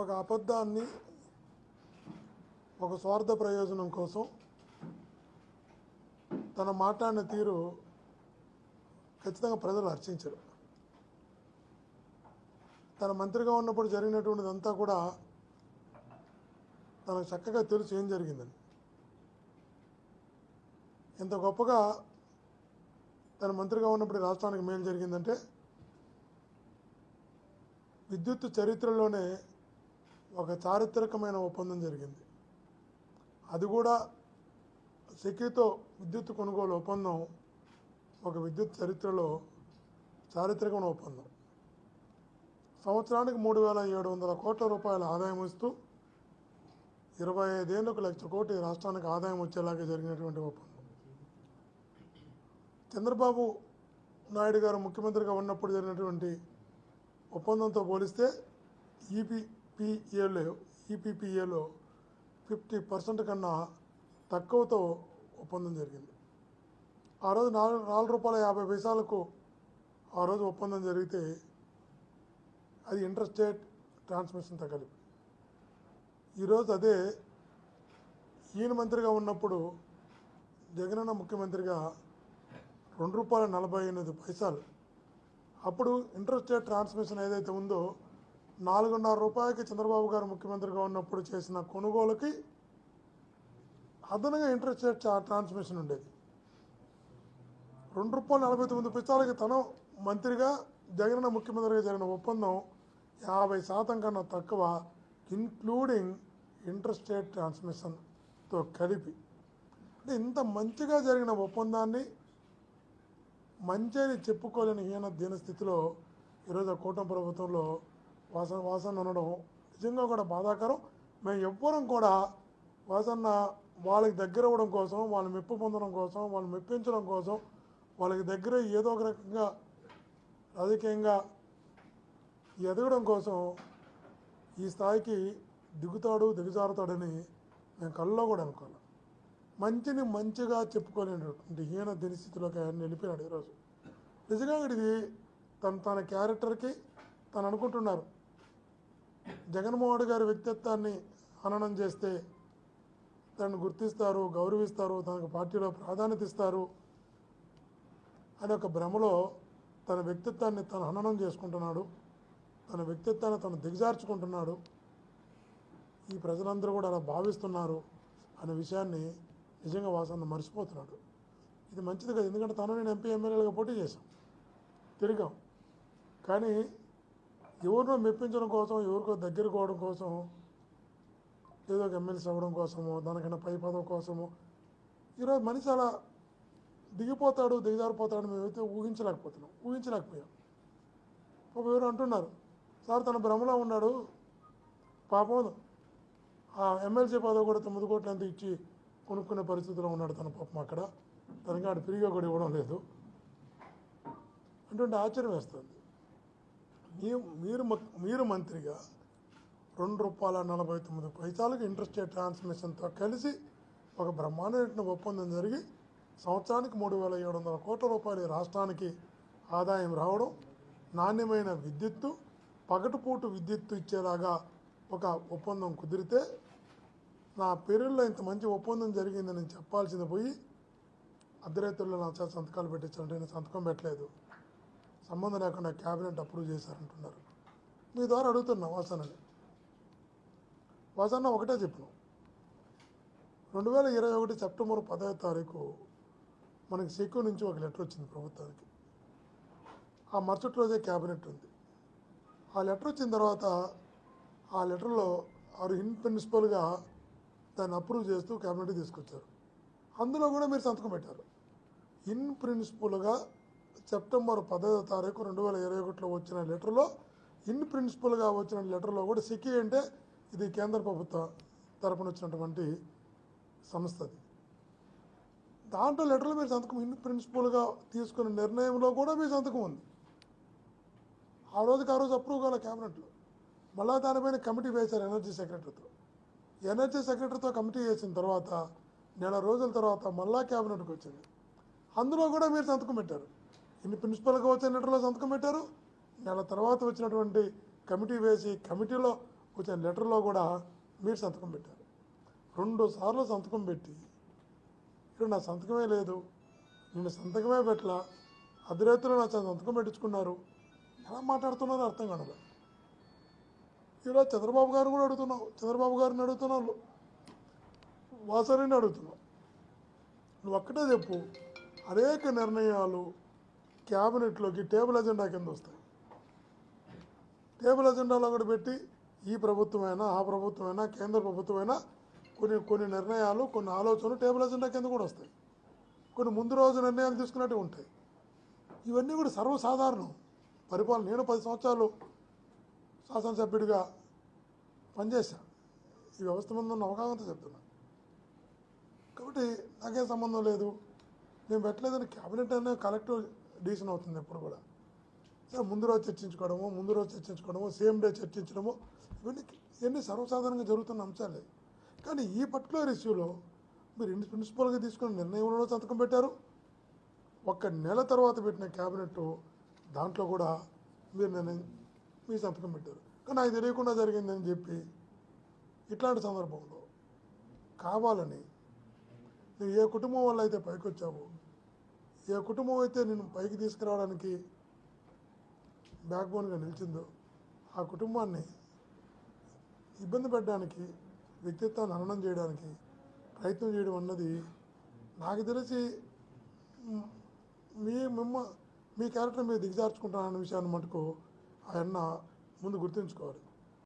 ఒక అబద్ధాన్ని ఒక స్వార్థ ప్రయోజనం కోసం తన మాట్లాడిన తీరు ఖచ్చితంగా ప్రజలు హర్షించరు. తన మంత్రిగా ఉన్నప్పుడు జరిగినటువంటిదంతా కూడా తనకు చక్కగా తెలుసు ఏం జరిగిందని. ఎంత గొప్పగా తన మంత్రిగా ఉన్నప్పుడు రాష్ట్రానికి మేలు జరిగిందంటే విద్యుత్ చరిత్రలోనే ఒక చారిత్రకమైన ఒప్పందం జరిగింది. అది కూడా సెకీతో విద్యుత్ కొనుగోలు ఒప్పందం ఒక విద్యుత్ చరిత్రలో చారిత్రకమైన ఒప్పందం. సంవత్సరానికి మూడు వేల ఏడు వందల కోట్ల రూపాయల ఆదాయం ఇస్తూ ఇరవై ఐదేళ్ళకు లక్ష కోటి రాష్ట్రానికి ఆదాయం వచ్చేలాగా జరిగినటువంటి ఒప్పందం. చంద్రబాబు నాయుడు గారు ముఖ్యమంత్రిగా ఉన్నప్పుడు జరిగినటువంటి ఒప్పందంతో పోలిస్తే ఈపీపీఏలో ఈపీపీఏలో ఫిఫ్టీ పర్సెంట్ కన్నా తక్కువతో ఒప్పందం జరిగింది. ఆ రోజు నాలుగు నాలుగు రూపాయల యాభై పైసలకు ఆ రోజు ఒప్పందం జరిగితే అది ఇంటర్స్టేట్ ట్రాన్స్మిషన్తో కలిపి ఈరోజు అదే ఈయన మంత్రిగా ఉన్నప్పుడు జగనన్న ముఖ్యమంత్రిగా రెండు రూపాయల నలభై ఎనిమిది పైసలు అప్పుడు ఇంటర్స్టేట్ ట్రాన్స్మిషన్ ఏదైతే ఉందో నాలుగున్నర రూపాయలకి చంద్రబాబు గారు ముఖ్యమంత్రిగా ఉన్నప్పుడు చేసిన కొనుగోలుకి అదనంగా ఇంటర్స్టేట్ ట్రాన్స్మిషన్ ఉండేది. రెండు రూపాయల నలభై తొమ్మిది పైసలకి తను మంత్రిగా జగనన్న ముఖ్యమంత్రిగా జరిగిన ఒప్పందం యాభై శాతం కన్నా తక్కువ ఇన్క్లూడింగ్ ఇంటర్స్టేట్ ట్రాన్స్మిషన్తో కలిపి. అంటే ఇంత మంచిగా జరిగిన ఒప్పందాన్ని మంచి చెప్పుకోలేని హీన దీన స్థితిలో ఈరోజు ఆ కూటమి ప్రభుత్వంలో వాసన వాసన ఉండడం నిజంగా కూడా బాధాకరం. మేము ఎవ్వరం కూడా వాసన్న వాళ్ళకి దగ్గర అవ్వడం కోసం వాళ్ళని మెప్పు పొందడం కోసం వాళ్ళని మెప్పించడం కోసం వాళ్ళకి దగ్గర ఏదో ఒక రకంగా రాజకీయంగా ఎదగడం కోసం ఈ స్థాయికి దిగుతాడు దిగజారుతాడని మేము కల్లో కూడా అనుకోవాలి? మంచిని మంచిగా చెప్పుకోలేనటువంటి హీన దినస్థితిలోకి ఆయన నిలిపినాడు ఈరోజు. నిజంగా ఇది తన తన క్యారెక్టర్కి తను అనుకుంటున్నారు. జగన్మోహన్ గారి వ్యక్తిత్వాన్ని హననం చేస్తే తనను గుర్తిస్తారు గౌరవిస్తారు తనకు పార్టీలో ప్రాధాన్యత ఇస్తారు. అనే ఒక భ్రమలో తన వ్యక్తిత్వాన్ని తను హననం చేసుకుంటున్నాడు. తన వ్యక్తిత్వాన్ని తను దిగజార్చుకుంటున్నాడు. ఈ ప్రజలందరూ కూడా అలా భావిస్తున్నారు అనే విషయాన్ని నిజంగా వాసన మర్చిపోతున్నాడు. ఇది మంచిది కదా. ఎందుకంటే తను నేను ఎంపీ ఎమ్మెల్యేలుగా పోటీ చేశాం. తిరిగాం. కానీ ఎవరినో మెప్పించడం కోసం ఎవరికో దగ్గర కోవడం కోసం ఏదో ఒక ఎమ్మెల్సీ అవ్వడం కోసమో దానికన్నా పై పదవి కోసమో ఈరోజు మనిషి అలా దిగిపోతాడు దిగజారిపోతాడు మేమైతే ఊహించలేకపోతున్నాం. ఊహించలేకపోయాం. పాప ఎవరు అంటున్నారు సార్ తన భ్రమలో ఉన్నాడు. పాపం ఆ ఎమ్మెల్సీ పదవి కూడా తొమ్మిది కోట్లు ఎంత ఇచ్చి కొనుక్కునే పరిస్థితిలో ఉన్నాడు తన పాపం అక్కడ. తనకి ఆడు ఫ్రీగా కూడా ఇవ్వడం లేదు. అటువంటి ఆశ్చర్యం వేస్తుంది. మీ మీరు మీరు మంత్రిగా రెండు రూపాయల నలభై తొమ్మిది పైసలకు ఇంట్రెస్ట్ ట్రాన్స్మిషన్తో కలిసి ఒక బ్రహ్మాండమైన ఒప్పందం జరిగి సంవత్సరానికి మూడు వేల ఏడు వందల కోట్ల రూపాయలు రాష్ట్రానికి ఆదాయం రావడం నాణ్యమైన విద్యుత్తు పగటిపూట విద్యుత్తు ఇచ్చేలాగా ఒక ఒప్పందం కుదిరితే నా పేరుల్లో ఇంత మంచి ఒప్పందం జరిగిందని నేను చెప్పాల్సింది పోయి అర్ధరాత్రుల్లో నా చేత సంతకాలు పెట్టించాలంటే నేను సంతకం పెట్టలేదు. సంబంధం లేకుండా క్యాబినెట్ అప్రూవ్ చేశారంటున్నారు. మీ ద్వారా అడుగుతున్నా వాసనని వాసన్న ఒకటే చెప్పను రెండు వేల ఇరవై ఒకటి సెప్టెంబర్ పదహైదు తారీఖు మనకి సిక్కు నుంచి ఒక లెటర్ వచ్చింది ప్రభుత్వానికి. ఆ మరుసటి రోజే క్యాబినెట్ ఉంది. ఆ లెటర్ వచ్చిన తర్వాత ఆ లెటర్లో వారు ఇన్ ప్రిన్సిపల్గా దాన్ని అప్రూవ్ చేస్తూ క్యాబినెట్ తీసుకొచ్చారు. అందులో కూడా మీరు సంతకం పెట్టారు. ఇన్ ప్రిన్సిపల్గా సెప్టెంబర్ పదహైదో తారీఖు రెండు వేల ఇరవై ఒకటిలో వచ్చిన లెటర్లో ఇన్ ప్రిన్సిపల్గా వచ్చిన లెటర్లో కూడా సిక్కి అంటే ఇది కేంద్ర ప్రభుత్వ తరపున వచ్చినటువంటి సంస్థ అది. దాంట్లో లెటర్లో మీరు సంతకం ఇన్ ప్రిన్సిపల్గా తీసుకున్న నిర్ణయంలో కూడా మీ సంతకం ఉంది. ఆ రోజుకి ఆ రోజు అప్రూవ్ కాలే క్యాబినెట్లో మళ్ళా దానిపైన కమిటీ వేశారు ఎనర్జీ సెక్రటరీతో ఎనర్జీ సెక్రటరీతో కమిటీ వేసిన తర్వాత నెల రోజుల తర్వాత మళ్ళా క్యాబినెట్కి వచ్చింది. అందులో కూడా మీరు సంతకం పెట్టారు. ఇన్ని ప్రిన్సిపల్గా వచ్చిన లెటర్లో సంతకం పెట్టారు. నెల తర్వాత వచ్చినటువంటి కమిటీ వేసి కమిటీలో వచ్చిన లెటర్లో కూడా మీరు సంతకం పెట్టారు. రెండు సార్లు సంతకం పెట్టి ఇక్కడ నా సంతకమే లేదు నేను సంతకమే పెట్టలా అధిరేతులు నా సంతకం పెట్టించుకున్నారు. ఎలా మాట్లాడుతున్నారో అర్థం కానలేదు ఇలా చంద్రబాబు గారు కూడా అడుగుతున్నావు. చంద్రబాబు గారిని అడుగుతున్నావు. వాసరిని అడుగుతున్నావు. నువ్వు ఒక్కటే చెప్పు. అనేక నిర్ణయాలు క్యాబినెట్లోకి టేబుల్ ఎజెండా కింద వస్తాయి. టేబుల్ ఎజెండాలో కూడా పెట్టి ఈ ప్రభుత్వమైనా ఆ ప్రభుత్వమైనా కేంద్ర ప్రభుత్వమైనా కొన్ని కొన్ని నిర్ణయాలు కొన్ని ఆలోచనలు టేబుల్ ఎజెండా కింద కూడా వస్తాయి. కొన్ని ముందు రోజు నిర్ణయాలు తీసుకున్నట్టు ఉంటాయి. ఇవన్నీ కూడా సర్వసాధారణం. పరిపాలన నేను పది సంవత్సరాలు శాసనసభ్యుడిగా పనిచేశాను ఈ వ్యవస్థ ముందు ఉన్న అవగాహనతో చెప్తున్నా. కాబట్టి నాకేం సంబంధం లేదు. నేను పెట్టలేదని క్యాబినెట్ అనే కలెక్టివ్ డిసిషన్ అవుతుంది ఎప్పుడు కూడా. సరే ముందు రోజు చర్చించుకోవడము ముందు రోజు చర్చించుకోవడము సేమ్ డే చర్చించడము ఇవన్నీ ఇవన్నీ సర్వసాధారణంగా జరుగుతున్న అంశాలే. కానీ ఈ పర్టికులర్ ఇష్యూలో మీరు ఇన్ ప్రిన్సిపల్గా తీసుకున్న నిర్ణయంలో సంతకం పెట్టారు. ఒక్క నెల తర్వాత పెట్టిన క్యాబినెట్ దాంట్లో కూడా మీరు నిర్ణయం మీ సంతకం పెట్టారు. కానీ నాకు తెలియకుండా జరిగిందని చెప్పి ఇట్లాంటి సందర్భంలో కావాలని నువ్వు ఏ కుటుంబం వల్ల అయితే పైకి వచ్చావో ఏ కుటుంబం అయితే నేను పైకి తీసుకురావడానికి బ్యాక్ బోన్గా నిలిచిందో ఆ కుటుంబాన్ని ఇబ్బంది పెట్టడానికి వ్యక్తిత్వాన్ని హననం చేయడానికి ప్రయత్నం చేయడం అన్నది నాకు తెలిసి మీ మిమ్మ మీ క్యారెక్టర్ మీరు దిగజార్చుకుంటానన్న విషయాన్ని మటుకు ఆయన ముందు గుర్తుంచుకోవాలి.